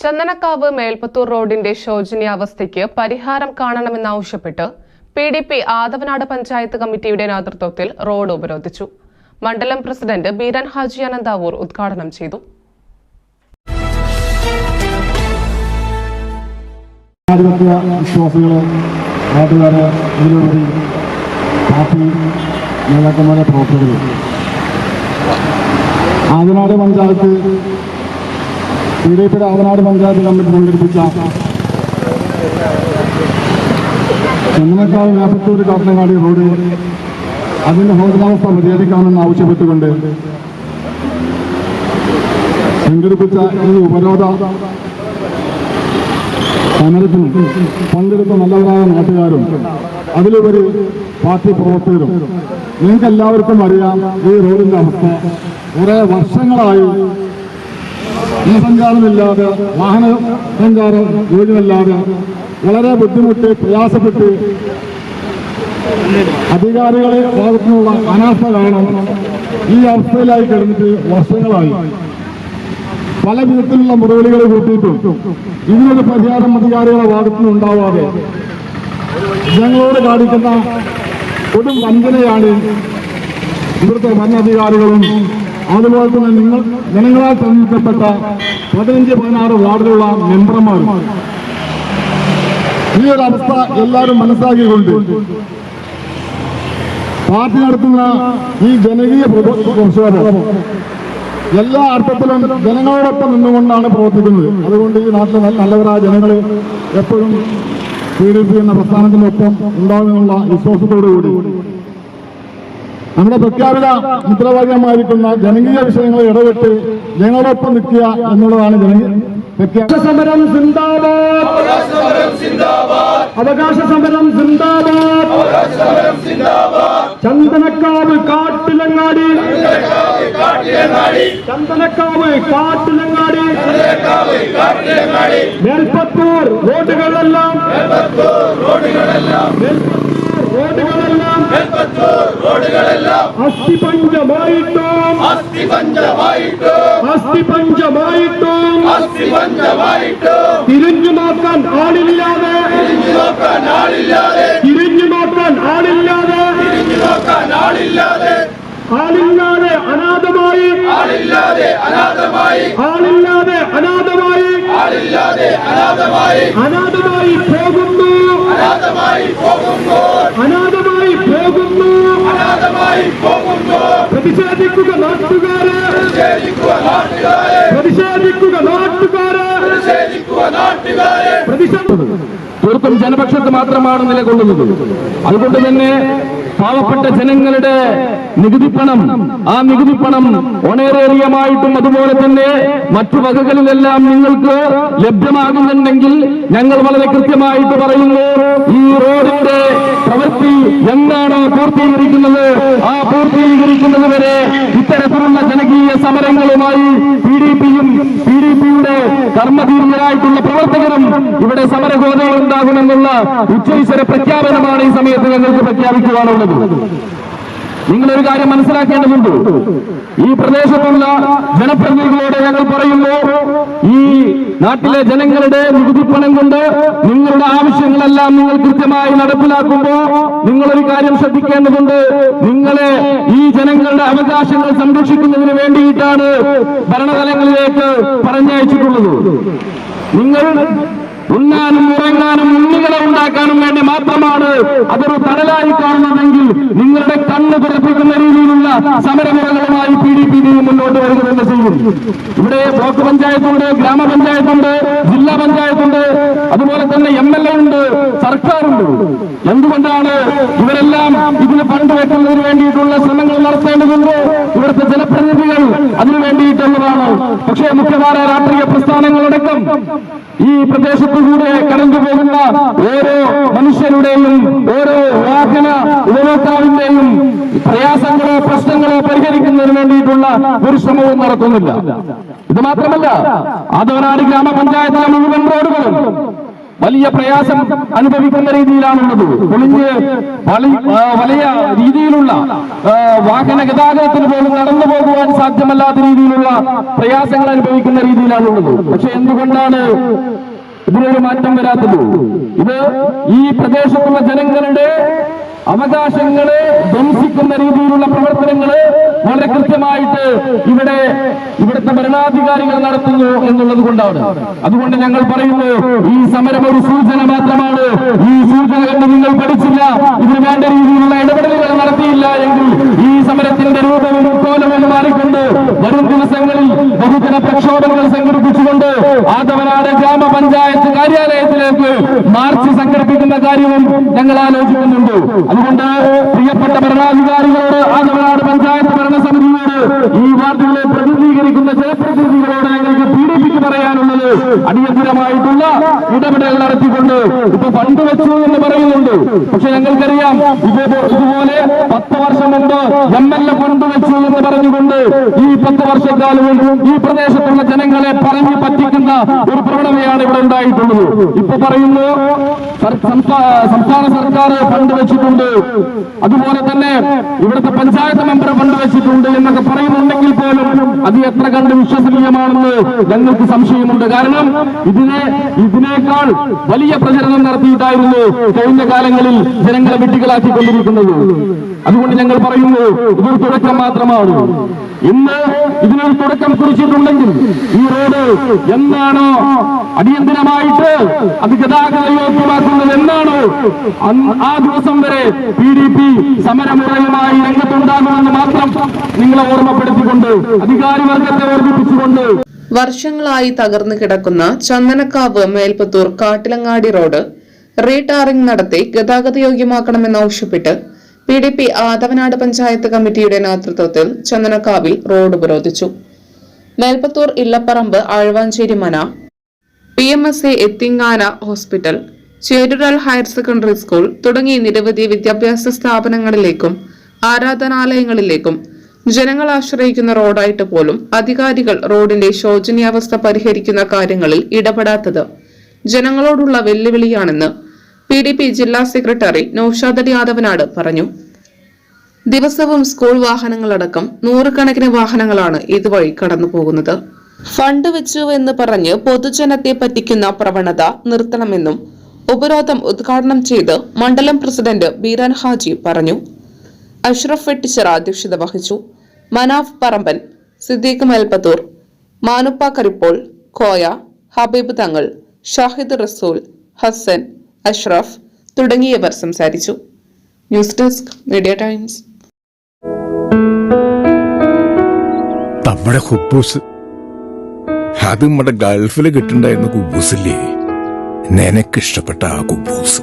ചന്ദനക്കാവ് മേൽപ്പത്തൂർ റോഡിന്റെ ശോചനീയാവസ്ഥയ്ക്ക് പരിഹാരം കാണണമെന്നാവശ്യപ്പെട്ട് P D P Athavanad panchayat കമ്മിറ്റിയുടെ നേതൃത്വത്തിൽ റോഡ് ഉപരോധിച്ചു. മണ്ഡലം പ്രസിഡന്റ് ബീരൻ ഹാജി അനന്താവൂർ ഉദ്ഘാടനം ചെയ്തു. വിശ്വാസികളെ പാർട്ടി പിയുടെ ആവനാട് പഞ്ചായത്ത് കമ്മിറ്റി സംഘടിപ്പിച്ച ചെന്നമക്കാവ് നാപ്പത്തൂർ കാട്ടനങ്ങാടി റോഡ്. അതിന്റെ ഭൗതികാവസ്ഥ പരിഹരിക്കണമെന്ന് ആവശ്യപ്പെട്ടുകൊണ്ട് സംഘടിപ്പിച്ച ഈ ഉപരോധ സമരത്തിനും പങ്കെടുത്ത നല്ലവരായ നാട്ടുകാരും അതിലുപരി പാർട്ടി പ്രവർത്തകരും നിങ്ങൾക്ക് എല്ലാവർക്കും അറിയാം ഈ റോഡിന്റെ അവസ്ഥ. കുറെ വർഷങ്ങളായി ഈ സഞ്ചാരമില്ലാതെ വാഹന സഞ്ചാരം ജോലിയല്ലാതെ വളരെ ബുദ്ധിമുട്ട് പ്രയാസപ്പെട്ട് അധികാരികളെ ഭാഗത്തുനിന്നുള്ള അനാസ്ഥ കാരണം ഈ അവസ്ഥയിലായി കിടന്നിട്ട് വർഷങ്ങളായി. പല വിധത്തിലുള്ള മുറവിളികൾ കൂട്ടിയിട്ടും ഇതിനൊരു പരിഹാരം അധികാരികളുടെ ഭാഗത്തുനിന്ന് ഉണ്ടാവാതെ ജനങ്ങളോട് കാണിക്കുന്ന കൊടും വഞ്ചനയാണ് ഇവിടുത്തെ ഭരണാധികാരികളും അതുപോലെ തന്നെ നിങ്ങൾ ജനങ്ങളാൽ തെരഞ്ഞെടുക്കപ്പെട്ട പതിനഞ്ച് പതിനാറ് വാർഡിലുള്ള മെമ്പർമാരും ഈ ഒരു അവസ്ഥ എല്ലാവരും മനസ്സിലാക്കിക്കൊണ്ട് പാർട്ടി നടത്തുന്ന ഈ ജനകീയ എല്ലാ അർത്ഥത്തിലും ജനങ്ങളോടൊപ്പം നിന്നുകൊണ്ടാണ് പ്രവർത്തിക്കുന്നത്. അതുകൊണ്ട് ഈ നാട്ടിലെ നല്ലവരായ ജനങ്ങൾ എപ്പോഴും പി ഡി പി എന്ന പ്രസ്ഥാനത്തിനൊപ്പം ഉണ്ടാകുമെന്നുള്ള വിശ്വാസത്തോടുകൂടി നമ്മുടെ പ്രഖ്യാപിത മുദ്രാവാക്യമായിരിക്കുന്ന ജനകീയ വിഷയങ്ങളെ ഇടപെട്ട് ജനങ്ങളോടൊപ്പം നിൽക്കുക എന്നുള്ളതാണ് പ്രഖ്യാപന. സമരം സിന്ദാബാദ്. അവകാശ സമരം സിന്ദാബാദ്. ചന്ദനക്കാവ് കാട്ടിലങ്ങാടി. ചന്ദനക്കാവ് കാട്ടിലങ്ങാടി. മേൽപ്പത്തൂർ റോഡുകളെല്ലാം. മേൽപ്പത്തൂർ റോഡുകളെല്ലാം. അസ്ഥിപഞ്ചമായിട്ടും അസ്ഥിപഞ്ചമായിട്ടും തിരിഞ്ഞു നോക്കാൻ ആളില്ലാതെ തിരിഞ്ഞു നോക്കാൻ ആളില്ലാതെ ആളില്ലാതെ അനാഥമായി ആളില്ലാതെ അനാഥമായി ആളില്ലാതെ അനാഥമായി ആളില്ലാതെ അനാഥമായി അനാഥമായി പോകുന്നു അനാഥമായി പോകുന്നു. അനാഥമായി പോകുന്നു. അനാഥമായി പോകുമ്പോൾ പ്രതിഷേധിക്കുക നാട്ടുകാരെ. പ്രതിഷേധിക്കുക നാട്ടുകാരെ. പ്രതിഷേധിക്കുക നാട്ടുകാരെ. പ്രതിഷേധിക്കുക പ്രതിഷേധം തീർത്തും ജനപക്ഷത്ത് മാത്രമാണ് നിലകൊള്ളുന്നത്. അതുകൊണ്ട് തന്നെ പാവപ്പെട്ട ജനങ്ങളുടെ നികുതിപ്പണം ആ നികുതിപ്പണം ഒണേറേറിയമായിട്ടും അതുപോലെ തന്നെ മറ്റു വകകളിലെല്ലാം നിങ്ങൾക്ക് ലഭ്യമാകുന്നുണ്ടെങ്കിൽ ഞങ്ങൾ വളരെ കൃത്യമായിട്ട് പറയുന്നു ഈ റോഡിന്റെ പ്രവൃത്തി എന്നാണ് പൂർത്തീകരിക്കുന്നത്? ആ പൂർത്തീകരിക്കുന്നത് വരെ ഇത്തരത്തിലുള്ള ജനകീയ സമരങ്ങളുമായി പി ഡി പിയും പി ഡി പിയുടെ കർമ്മധീരരായിട്ടുള്ള പ്രവർത്തകരും ഇവിടെ സമരഗോതകൾ ഉണ്ടാകുമെന്നുള്ള ഉച്ചൈശ്വര പ്രഖ്യാപനമാണ് ഈ സമയത്ത് ഞങ്ങൾക്ക് പ്രഖ്യാപിക്കുവാനുള്ളത്. നിങ്ങളൊരു കാര്യം മനസ്സിലാക്കേണ്ടതുണ്ട്. ഈ പ്രദേശത്തുള്ള ജനപ്രതിനിധികളോട് ഞങ്ങൾ പറയുന്നു നാട്ടിലെ ജനങ്ങളുടെ നികുതി പണം കൊണ്ട് നിങ്ങളുടെ ആവശ്യങ്ങളെല്ലാം നിങ്ങൾ കൃത്യമായി നടപ്പിലാക്കുമ്പോൾ നിങ്ങളൊരു കാര്യം ശ്രദ്ധിക്കേണ്ടതുണ്ട്. നിങ്ങളെ ഈ ജനങ്ങളുടെ അവകാശങ്ങൾ സംരക്ഷിക്കുന്നതിന് വേണ്ടിയിട്ടാണ് ഭരണതലങ്ങളിലേക്ക് പറഞ്ഞയച്ചിട്ടുള്ളത്. നിങ്ങൾ ഉണ്ണാനും ഉറങ്ങാനും ഉണ്ണികളെ ഉണ്ടാക്കാനും വേണ്ടി മാത്രമാണ് അതൊരു തടലായി കാണുന്നതെങ്കിൽ നിങ്ങളുടെ കണ്ണ് പിറപ്പിക്കുന്ന രീതിയിലുള്ള സമരമുറകളുമായി പി ഡി പി മുന്നോട്ട് വരിക തന്നെ ചെയ്യും. ഇവിടെ ബ്ലോക്ക് പഞ്ചായത്തുണ്ട് ഗ്രാമപഞ്ചായത്തുണ്ട് ജില്ലാ പഞ്ചായത്തുണ്ട് അതുപോലെ തന്നെ എം എൽ എ ഉണ്ട് സർക്കാരുണ്ട്. എന്തുകൊണ്ടാണ് ഇവരെല്ലാം ഇതിന് ഫണ്ട് വെക്കുന്നതിന് വേണ്ടിയിട്ടുള്ള ശ്രമങ്ങൾ നടത്തേണ്ടതുണ്ട്? ഇവിടുത്തെ ജനപ്രതിനിധികൾ അതിനു വേണ്ടിയിട്ടുള്ളതാണ്. പക്ഷേ മുഖ്യമായ രാഷ്ട്രീയ പ്രസ്ഥാനങ്ങളടക്കം ഈ പ്രദേശത്തുകൂടെ കടന്നു പോകുന്ന ഓരോ മനുഷ്യരുടെയും ഓരോ വാഹന ഉപഭോക്താവിന്റെയും പ്രയാസങ്ങളോ പ്രശ്നങ്ങളോ പരിഹരിക്കുന്നതിന് വേണ്ടിയിട്ടുള്ള ഒരു ശ്രമവും നടത്തുന്നില്ല ഇത് മാത്രമല്ല അതോനാട് ഗ്രാമപഞ്ചായത്തിലെ മുഴുവൻ റോഡുകളും വലിയ പ്രയാസം അനുഭവിക്കുന്ന രീതിയിലാണുള്ളത്. പൊളിഞ്ഞ് വലിയ രീതിയിലുള്ള വാഹന ഗതാഗതത്തിന് പോലും നടന്നു പോകുവാൻ സാധ്യമല്ലാത്ത രീതിയിലുള്ള പ്രയാസങ്ങൾ അനുഭവിക്കുന്ന രീതിയിലാണുള്ളത്. പക്ഷെ എന്തുകൊണ്ടാണ് ഇതിനൊരു മാറ്റം വരാത്തത്? ഇത് ഈ പ്രദേശത്തുള്ള ജനങ്ങളുടെ അവകാശങ്ങളെ ധ്വംസിക്കുന്ന രീതിയിലുള്ള പ്രവർത്തനങ്ങൾ വളരെ കൃത്യമായിട്ട് ഇവിടെ ഇവിടുത്തെ ഭരണാധികാരികൾ നടത്തുന്നു എന്നുള്ളത് കൊണ്ടാണ്. അതുകൊണ്ട് ഞങ്ങൾ പറയുന്നു ഈ സമരം ഒരു സൂചന മാത്രമാണ്. ഈ സൂചന കണ്ട് നിങ്ങൾ പഠിച്ചില്ല. ഇതിന് വേണ്ട രീതിയിലുള്ള ഇടപെടലുകൾ നടത്തിയില്ല സമരത്തിന്റെ രൂപവും കോലവും മാറിക്കൊണ്ട് വരും ദിവസങ്ങളിൽ ബഹുജന പ്രക്ഷോഭങ്ങൾ സംഘടിപ്പിച്ചുകൊണ്ട് ആദവനാട് ഗ്രാമപഞ്ചായത്ത് കാര്യാലയത്തിലേക്ക് മാർച്ച് സംഘടിപ്പിക്കുന്ന കാര്യവും ഞങ്ങൾ ആലോചിക്കുന്നുണ്ട്. അതുകൊണ്ട് പ്രിയപ്പെട്ട ഭരണാധികാരികളോട് ആദവനാട് പഞ്ചായത്ത് ഭരണസമിതിയോട് ഈ വാർഡുകളെ പ്രതിനിധീകരിക്കുന്ന ജനപ്രതിനിധികളോട് ഞങ്ങൾക്ക് പീഡിപ്പിച്ചു പറയാനുള്ളത് അടിയന്തരമായിട്ടുള്ള ഇടപെടൽ നടത്തിക്കൊണ്ട് ഇപ്പൊ ഫണ്ട് വെച്ചു എന്ന് പറയുന്നുണ്ട്. പക്ഷെ ഞങ്ങൾക്കറിയാം ഇത് ഇതുപോലെ പത്ത് വർഷം മുമ്പ് എം. you വർഷക്കാലവും ഈ പ്രദേശത്തുള്ള ജനങ്ങളെ പറഞ്ഞു പറ്റിക്കുന്ന ഒരു പ്രവണതയാണ് ഇവിടെ ഉണ്ടായിട്ടുള്ളത്. ഇപ്പൊ പറയുന്നു സംസ്ഥാന സർക്കാർ ഫണ്ട് വെച്ചിട്ടുണ്ട്. അതുപോലെ തന്നെ ഇവിടുത്തെ പഞ്ചായത്ത് മെമ്പർ ഫണ്ട് വെച്ചിട്ടുണ്ട് എന്നൊക്കെ പറയുന്നുണ്ടെങ്കിൽ പോലും അത് എത്ര കണ്ട് വിശ്വസനീയമാണെന്ന് ഞങ്ങൾക്ക് സംശയമുണ്ട്. കാരണം ഇതിനെ ഇതിനേക്കാൾ വലിയ പ്രചരണം നടത്തിയിട്ടായിരുന്നു കഴിഞ്ഞ കാലങ്ങളിൽ ജനങ്ങളെ വിഡ്ഢികളാക്കിക്കൊണ്ടിരിക്കുന്നത്. അതുകൊണ്ട് ഞങ്ങൾ പറയുന്നു ഇതൊരു തുടക്കം മാത്രമാണ്. ഇന്ന് ഇതിനൊരു തുടക്കം കുറിച്ചിട്ടുണ്ടെങ്കിൽ ഈ റോഡ് എന്നാണോ അടിയന്തരമായിട്ട് അത് ഗതാഗത യോഗ്യമാക്കുന്നത് എന്നാണോ ആ ദിവസം വരെ പി ഡി പി സമരമുറയുമായി രംഗത്തുണ്ടാകുമെന്ന് മാത്രം നിങ്ങളെ ഓർമ്മപ്പെടുത്തിക്കൊണ്ട് അധികാരിവർഗത്തെ ഓർമ്മിപ്പിച്ചുകൊണ്ട് വർഷങ്ങളായി തകർന്നു കിടക്കുന്ന ചന്ദനക്കാവ് മേൽപ്പത്തൂർ കാട്ടിലങ്ങാടി റോഡ് റീടാറിംഗ് നടത്തി ഗതാഗതയോഗ്യമാക്കണമെന്നാവശ്യപ്പെട്ട് P D P Athavanad panchayat കമ്മിറ്റിയുടെ നേതൃത്വത്തിൽ ചന്ദനക്കാവിൽ റോഡ് ഉപരോധിച്ചു Melpathur Illapparambu Azhvanchery Mana P M S A എത്തിങ്ങാന hospital Cherural higher secondary school തുടങ്ങി നിരവധി വിദ്യാഭ്യാസ സ്ഥാപനങ്ങളിലേക്കും ആരാധനാലയങ്ങളിലേക്കും ജനങ്ങൾ ആശ്രയിക്കുന്ന റോഡായിട്ട് പോലും അധികാരികൾ റോഡിന്റെ ശോചനീയാവസ്ഥ പരിഹരിക്കുന്ന കാര്യങ്ങളിൽ ഇടപെടാത്തത് ജനങ്ങളോടുള്ള വെല്ലുവിളിയാണെന്ന് പി ഡി പി ജില്ലാ സെക്രട്ടറി നൌഷാദ് യാദവനാട് പറഞ്ഞു. ദിവസവും സ്കൂൾ വാഹനങ്ങളടക്കം നൂറുകണക്കിന് വാഹനങ്ങളാണ് ഇതുവഴി കടന്നു പോകുന്നത് ഫണ്ട് വെച്ചു എന്ന് പറഞ്ഞ് പൊതുജനത്തെ പറ്റിക്കുന്ന പ്രവണത നിർത്തണമെന്നും ഉപരോധം ഉദ്ഘാടനം ചെയ്ത് മണ്ഡലം പ്രസിഡന്റ് ബീരാൻ ഹാജി പറഞ്ഞു. അഷ്റഫ് വെട്ടിച്ചിറ അധ്യക്ഷത വഹിച്ചു. മനാഫ് പറമ്പൻ സിദ്ദീഖ് മേൽപ്പത്തൂർ മാനുപ്പ കരിപ്പോൾ കോയ ഹബീബ് തങ്ങൾ ഷാഹിദ് റസൂൽ ഹസൻ അഷ്റഫ് തുടങ്ങിയവർ സംസാരിച്ചു. News desk Media Times. നമ്മുടെ കുബൂസ് അത് നമ്മുടെ ഗൾഫിൽ കിട്ടുണ്ടായിരുന്ന കുബൂസില്ലേ നിനക്കിഷ്ടപ്പെട്ട ആ കുബൂസ്.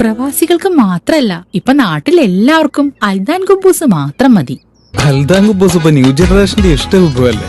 പ്രവാസികൾക്ക് മാത്രല്ല ഇപ്പൊ നാട്ടിൽ എല്ലാവർക്കും അൽദാൻ കുബൂസ് മാത്രം മതി. അൽദാൻ കുബൂസ് ഇപ്പൊ ന്യൂ ജനറേഷന്റെ ഇഷ്ട കുബുവല്ലേ